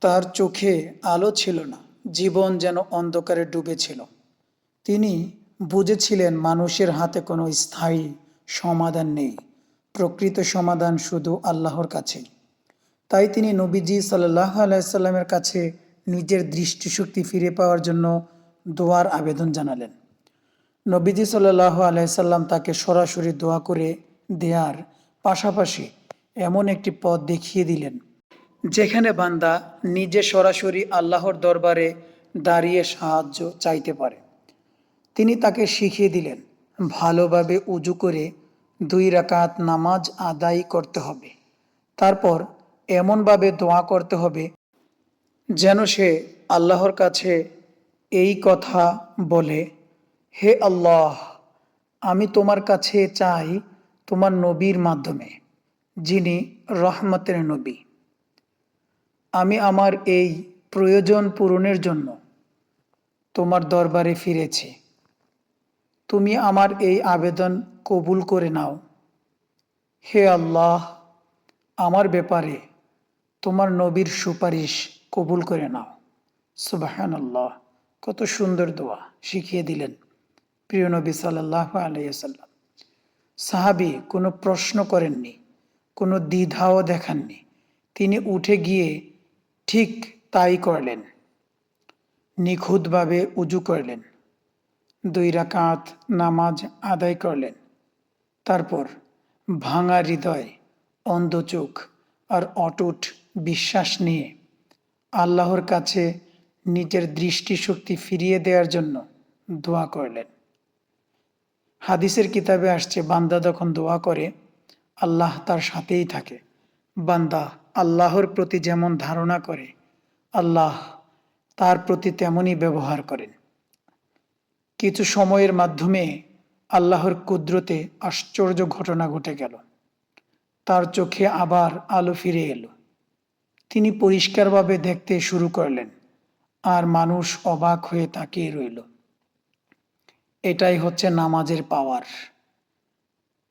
তার চোখে আলো ছিল না, জীবন যেন অন্ধকারে ডুবেছিল। তিনি বুঝেছিলেন মানুষের হাতে কোনো স্থায়ী সমাধান নেই, প্রকৃত সমাধান শুধু আল্লাহর কাছে। তাই তিনি নবীজি সাল্লাহ আলাইসাল্লামের কাছে নিজের দৃষ্টিশক্তি ফিরে পাওয়ার জন্য দোয়ার আবেদন জানালেন। নবীজি সাল্লাহ আলাইসাল্লাম তাকে সরাসরি দোয়া করে দেয়ার পাশাপাশি এমন একটি পথ দেখিয়ে দিলেন। যেখানে বান্দা নিজে সরাসরি আল্লাহর দরবারে দাঁড়িয়ে সাহায্য চাইতে পারে। তিনি তাকে শিখিয়ে দিলেন, ভালোভাবে উজু করে দুই রাকাত নামাজ আদায় করতে হবে। তারপর এমনভাবে দোয়া করতে হবে যেন সে আল্লাহর কাছে এই কথা বলে, হে আল্লাহ, আমি তোমার কাছে চাই তোমার নবীর মাধ্যমে, যিনি রহমতের নবী। আমি আমার এই প্রয়োজন পূরণের জন্য তোমার দরবারে ফিরেছি। তুমি আমার এই আবেদন কবুল করে নাও। হে আল্লাহ, আমার ব্যাপারে তোমার নবীর সুপারিশ কবুল করে নাও। সুবাহান আল্লাহ কত সুন্দর দোয়া শিখিয়ে দিলেন প্রিয় নবী সাল্লাহ আলাইসাল্লাম সাহাবি কোনো প্রশ্ন করেননি, কোনো দ্বিধাও দেখাননি। তিনি উঠে গিয়ে ঠিক তাই করলেন। নিখুঁতভাবে উজু করলেন। দুই রাকাত নামাজ আদায় করলেন। তারপর ভাঙা হৃদয়, অন্ধ চোখ আর অটুট বিশ্বাস নিয়ে আল্লাহর কাছে নিজের দৃষ্টিশক্তি ফিরিয়ে দেওয়ার জন্য দোয়া করলেন। হাদিসের কিতাবে আসছে, বান্দা যখন দোয়া করে, আল্লাহ তার সাথেই থাকে। বান্দা আল্লাহর প্রতি যেমন ধারণা করে, আল্লাহ তার প্রতি তেমনই ব্যবহার করেন। কিছু সময়ের মাধ্যমে আল্লাহর কুদরতে আশ্চর্য ঘটনা ঘটে গেল। তার চোখে আবার আলো ফিরে এলো। তিনি পরিষ্কারভাবে দেখতে শুরু করলেন, আর মানুষ অবাক হয়ে তাকিয়ে রইল। এটাই হচ্ছে নামাজের পাওয়ার,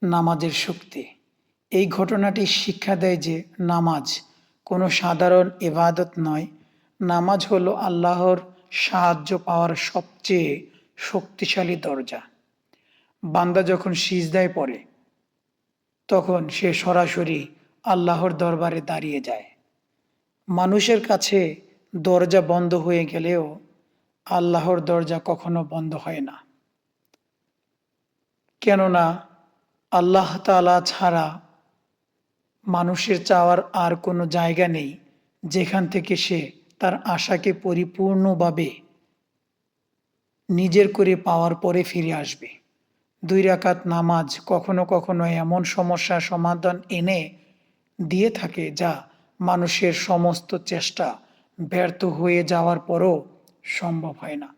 নামাজের শক্তি। এই ঘটনাটি শিক্ষা দেয় যে নামাজ কোনো সাধারণ ইবাদত নয়। নামাজ হলো আল্লাহর সাহায্য পাওয়ার সবচেয়ে শক্তিশালী দরজা। বান্দা যখন সিজদায় পড়ে, তখন সে সরাসরি আল্লাহর দরবারে দাঁড়িয়ে যায়। মানুষের কাছে দরজা বন্ধ হয়ে গেলেও আল্লাহর দরজা কখনো বন্ধ হয় না। কেননা আল্লাহ তালা ছাড়া মানুষের চাওয়ার আর কোনো জায়গা নেই যেখান থেকে সে তার আশাকে পরিপূর্ণভাবে নিজের করে পাওয়ার পরে ফিরে আসবে। দুই রাকাত নামাজ কখনো কখনো এমন সমস্যার সমাধান এনে দিয়ে থাকে যা মানুষের সমস্ত চেষ্টা ব্যর্থ হয়ে যাওয়ার পরও সম্ভব হয় না।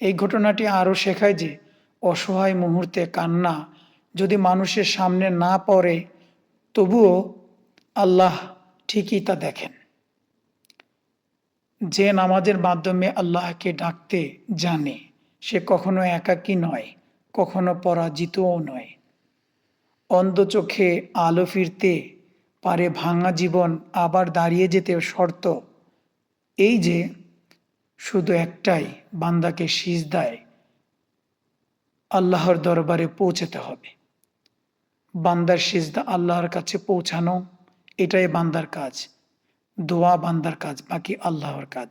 এই ঘটনাটি আরও শেখায় যে অসহায় মুহূর্তে কান্না যদি মানুষের সামনে না পড়ে তবুও আল্লাহ ঠিকই তা দেখেন। যে নামাজের মাধ্যমে আল্লাহকে ডাকতে জানে, সে কখনো একাকী নয়, কখনো পরাজিতও নয়। অন্ধ চোখে আলো ফিরতে পারে ভাঙা জীবন, আবার দাঁড়িয়ে যেতে শর্ত। এই যে শুধু একটাই বান্দাকে শীষ দেয় আল্লাহর দরবারে পৌঁছাতে হবে। বান্দার সিজদা আল্লাহর কাছে পৌঁছানো এটাই বান্দার কাজ। দোয়া বান্দার কাজ বাকি আল্লাহর কাজ।